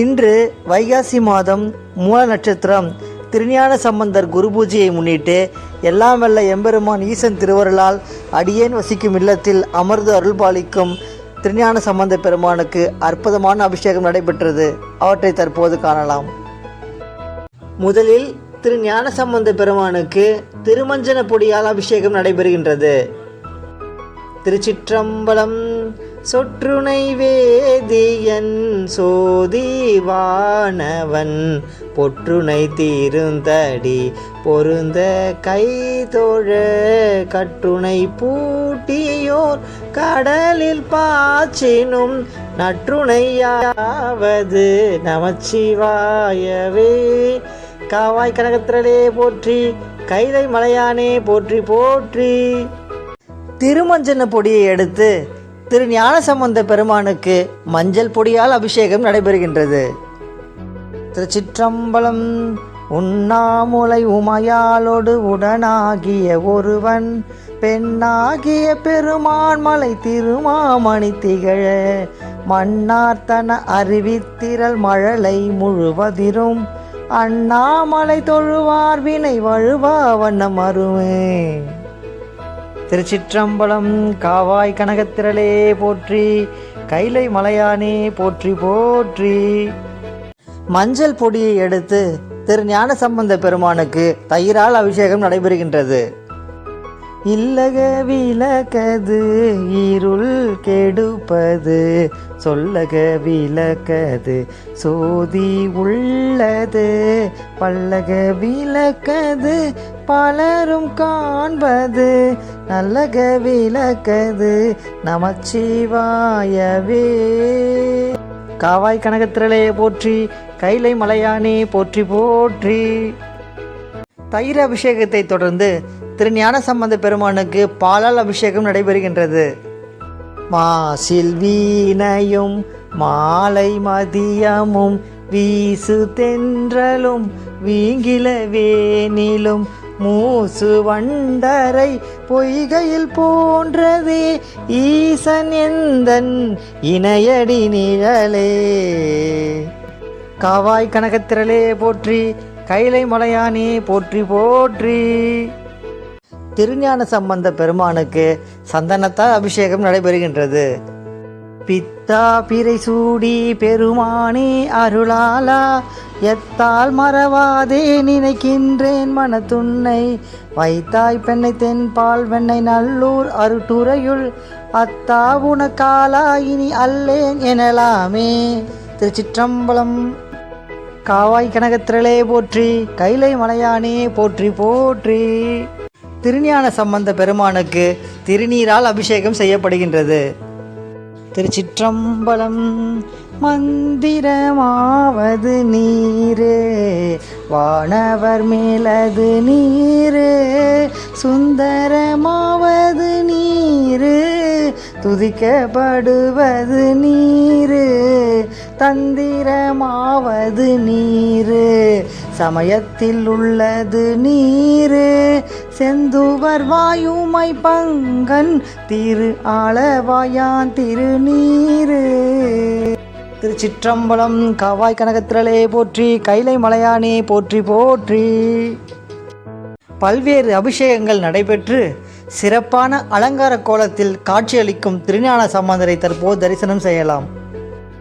இன்று வைகாசி மாதம் மூல நட்சத்திரம். திருஞான சம்பந்தர் குரு பூஜையை முன்னிட்டு எல்லாம் வல்ல எம்பெருமான் ஈசன் திருவருளால் அடியேன் வசிக்கும் இல்லத்தில் அமர்ந்து அருள்பாலிக்கும் திருஞான சம்பந்த பெருமானுக்கு அற்புதமான அபிஷேகம் நடைபெற்றது. அவற்றை தற்போது காணலாம். முதலில் திரு ஞானசம்பந்த பெருமானுக்கு திருமஞ்சன பொடியால் அபிஷேகம் நடைபெறுகின்றது. திருச்சிற்றம்பலம் சொற்றுனை வேதியன் சோதிவானவன் பொற்றுனை தீருந்தடி பொருந்த கைதோழ கற்றுனை பூட்டியோர் கடலில் பாய்ச்சினும் நற்றுணையாவது நமச்சிவாயவே. காவாய் கனகத்திரலே போற்றி கைதை மலையானே போற்றி போற்றி. திருமஞ்சன பொடியை எடுத்து திரு ஞானசம்பந்த பெருமானுக்கு மஞ்சள் பொடியால் அபிஷேகம் நடைபெறுகின்றது. திருச்சிற்றம்பலம் உண்ணாமுலை உமையாலோடு உடனாகிய ஒருவன் பெண்ணாகிய பெருமான் மலை திருமாமணி திகழ மன்னார்த்தன அறிவித்திரள் மழலை முழுவதிரும் அண்ணாமலை தொழுவார் வினை வழுவா வண்ணம் அருமே. திருச்சிற்றம்பலம் காவாய் கனகத்திரளே போற்றி கைலை மலையானே போற்றி போற்றி. மஞ்சள் பொடியை எடுத்து திரு ஞான சம்பந்த பெருமானுக்கு தயிரால் அபிஷேகம் நடைபெறுகின்றது. இல்லக விளக்கது இருள் கெடுப்பது சொல்லக விளக்கது. சோதி உள்ளது பல்லக விளக்கது பலரும் காண்பது. நல்லக விளக்கது நமச்சிவாயவே. காவாய் கனகத்திரளே போற்றி கைலை மலையானே போற்றி போற்றி. தயிர் அபிஷேகத்தை தொடர்ந்து திருஞான சம்பந்த பெருமானுக்கு பாலால் அபிஷேகம் நடைபெறுகின்றது. மாசில் வீணையும் மாலை மதியமும் வீசு தென்றலும் வீங்கில வேனிலும் மூசு வண்டரை பொய்கையில் போன்றதே ஈசன் எந்தன் இணையடி நிழலே. காவாய் கனகத்திரளே போற்றி கைலை மலையானே போற்றி போற்றி. திருஞான சம்பந்த பெருமானுக்கு சந்தனத்தால் அபிஷேகம் நடைபெறுகின்றது. பித்தா பிறை சூடி பெருமானே அருளாலா எத்தால் மறவாதே நினைக்கின்றேன் மனத்துன்னை. வைத்தாய் பெண்ணை தென்பால் வெண்ணை நல்லூர் அருட்டுறையுள் அத்தா உனக்காலா இனி அல்லேன் எனலாமே. திருச்சிற்றம்பலம் காவாய் கனகத்திரளே போற்றி கைலை மலையானே போற்றி போற்றி. திருஞான சம்பந்த பெருமானுக்கு திருநீரால் அபிஷேகம் செய்யப்படுகின்றது. திருச்சிற்றம்பலம் மந்திரமாவது நீரே வானவர் மேலது நீரே சுந்தரமாவது நீரு துதிக்கப்படுவது நீரு தந்திரமாவது நீரு சமயத்தில் உள்ளது நீரு செந்துவர் வாயுமை பங்கன் திரு ஆளவாயான் திருநீரு. திருச்சிற்றம்பலம் காவாய் கனகத்திரளே போற்றி கைலை மலையானே போற்றி போற்றி. பல்வேறு அபிஷேகங்கள் நடைபெற்று சிறப்பான அலங்கார கோலத்தில் காட்சியளிக்கும் திருஞான சம்பந்தரை தற்போது தரிசனம் செய்யலாம்.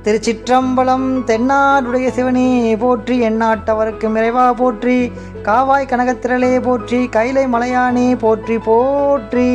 திருச்சிற்றம்பலம் தென்னாடுடைய சிவனே போற்றி எண்ணாட்டவருக்கு நிறைவா போற்றி காவாய் கனகத்திரளே போற்றி கைலை மலையானே போற்றி போற்றி.